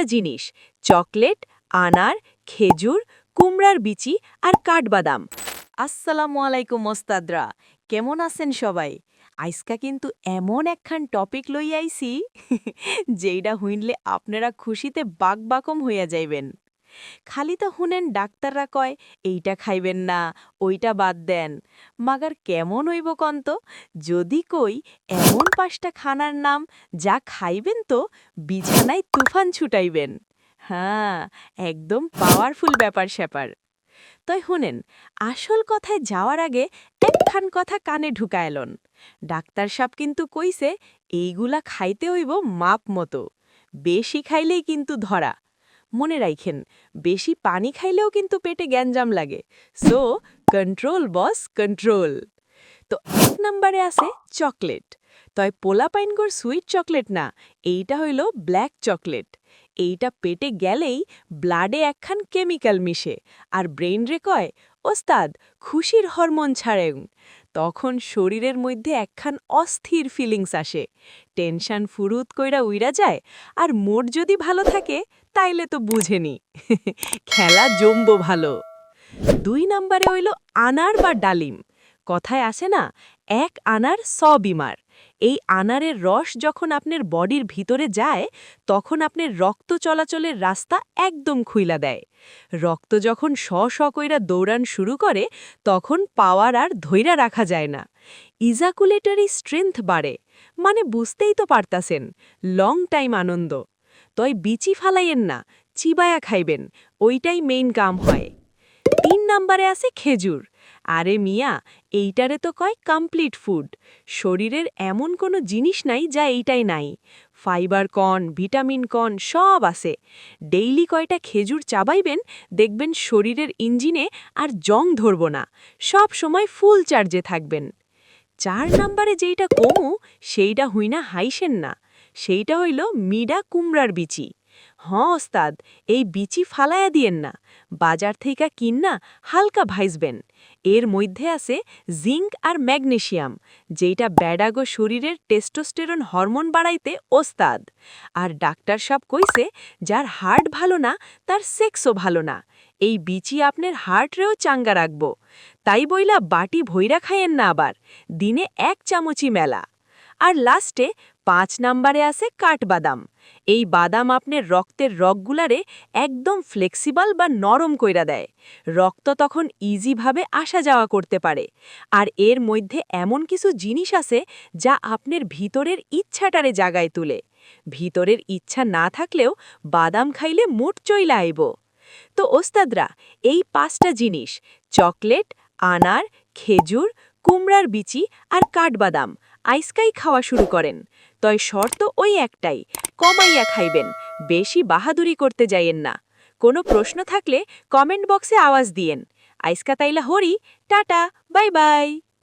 পাঁচটা জিনিস, চকলেট, আনার, খেজুর, কুমড়ার বিচি আর কাঠবাদাম। আসসালামু আলাইকুম মোস্তাদরা কেমন আছেন সবাই? আইসকা কিন্তু এমন একখান টপিক লই যেইটা হুইনলে আপনারা খুশিতে বাকবাকম হইয়া যাইবেন। খালি তো শুনেন ডাক্তাররা কয়, এইটা খাইবেন না, ওইটা বাদ দেন। মাগার কেমন হইব কন্ত? যদি কই, এমন পাঁচটা খানার নাম যা খাইবেন তো বিছানায় তুফান ছুটাইবেন। হ্যাঁ একদম পাওয়ারফুল ব্যাপার স্যাপার। তই শুনেন আসল কথায় যাওয়ার আগে একখান কথা কানে ঢুকায়লন ডাক্তার সাপ কিন্তু কইছে, এইগুলা খাইতে হইব মাপ মতো। বেশি খাইলেই কিন্তু ধরা। মনে রাইখেন, বেশি পানি খাইলেও কিন্তু পেটে গ্যাঞ্জাম লাগে। সো কন্ট্রোল বস কন্ট্রোল তো এক নম্বরে আছে চকলেট তয় পোলা পাইনগর সুইট চকলেট না, এইটা হইল ব্ল্যাক চকলেট এইটা পেটে গেলেই ব্লাডে একখান কেমিক্যাল মিশে। আর ব্রেইন রে কয়, ওস্তাদ, খুশির হরমোন ছাড়েন। তখন শরীরের মধ্যে একখান অস্থির ফিলিংস আসে। টেনশন ফুরুত কইরা উইরা যায়, আর মোট যদি ভালো থাকে, তাইলে তো বুঝেনি। খেলা জমব ভালো। দুই নাম্বারে হইল আনার বা ডালিম। কথায় আসে না, এক আনার স বিমার এই আনারের রস যখন আপনার বডির ভিতরে যায়, তখন আপনার রক্ত চলাচলের রাস্তা একদম খুইলা দেয়। রক্ত যখন শ শ কইরা দৌড়ান শুরু করে, তখন পাওয়ার আর ধৈরা রাখা যায় না। ইজাকুলেটারি স্ট্রেংথ বাড়ে মানে বুঝতেই তো পারতাছেন, লং টাইম আনন্দ। তয় বিচি ফালাইয়েন না, চিবায়া খাইবেন, ওইটাই মেইন কাম হয়। তিন নাম্বারে আছে খেজুর আরে মিয়া, এইটারে তো কয় কমপ্লিট ফুড শরীরের এমন কোনো জিনিস নাই যা এইটাই নাই। ফাইবার কন ভিটামিন কন সব আছে। ডেইলি কয়টা খেজুর চাবাইবেন, দেখবেন শরীরের ইঞ্জিনে আর জং ধরব না। সব সময় ফুল চার্জে থাকবেন। চার নাম্বারে যেইটা কমু, সেইটা হুই না হাইসেন না। সেইটা হইল মিডা কুমড়ার বিচি। হ্যাঁ ওস্তাদ, এই বিচি ফালায়া দিয়েন না। বাজার থেকে কিন্না হালকা ভাইজবেন এর মধ্যে আছে জিঙ্ক আর ম্যাগনেশিয়াম যেটা ব্যাডাগো শরীরের টেস্টোস্টেরন হরমোন বাড়াইতে ওস্তাদ। আর ডাক্তার সাব কইছে, যার হার্ট ভালো না, তার সেক্সও ভালো না। এই বিচি আপনার হার্টরেও চাঙ্গা রাখব। তাই বইলা বাটি ভৈরা খাইয়েন না আবার, দিনে এক চামচি মেলা। আর লাস্টে পাঁচ নাম্বারে আছে কাঠবাদাম এই বাদাম আপনার রক্তের রগগুলারে একদম ফ্লেক্সিবল বা নরম কইরা দেয়। রক্ত তখন ইজিভাবে আসা যাওয়া করতে পারে। আর এর মধ্যে এমন কিছু জিনিস আছে যা আপনার ভিতরের ইচ্ছাটারে জাগায় তুলে। ভিতরের ইচ্ছা না থাকলেও বাদাম খাইলে মোট চইলা আইব। তো ওস্তাদরা, এই পাঁচটা জিনিস, চকলেট, আনার, খেজুর, কুমড়ার বিচি আর কাঠবাদাম আইসকাই খাওয়া শুরু করেন। তয় শর্ত ওই একটাই, কমাইয়া খাইবেন, বেশি বাহাদুরি করতে যাইয়েন না। কোনো প্রশ্ন থাকলে কমেন্ট বক্সে আওয়াজ দিয়েন। আইসকা তাইলা হরি, টাটা, বাই বাই।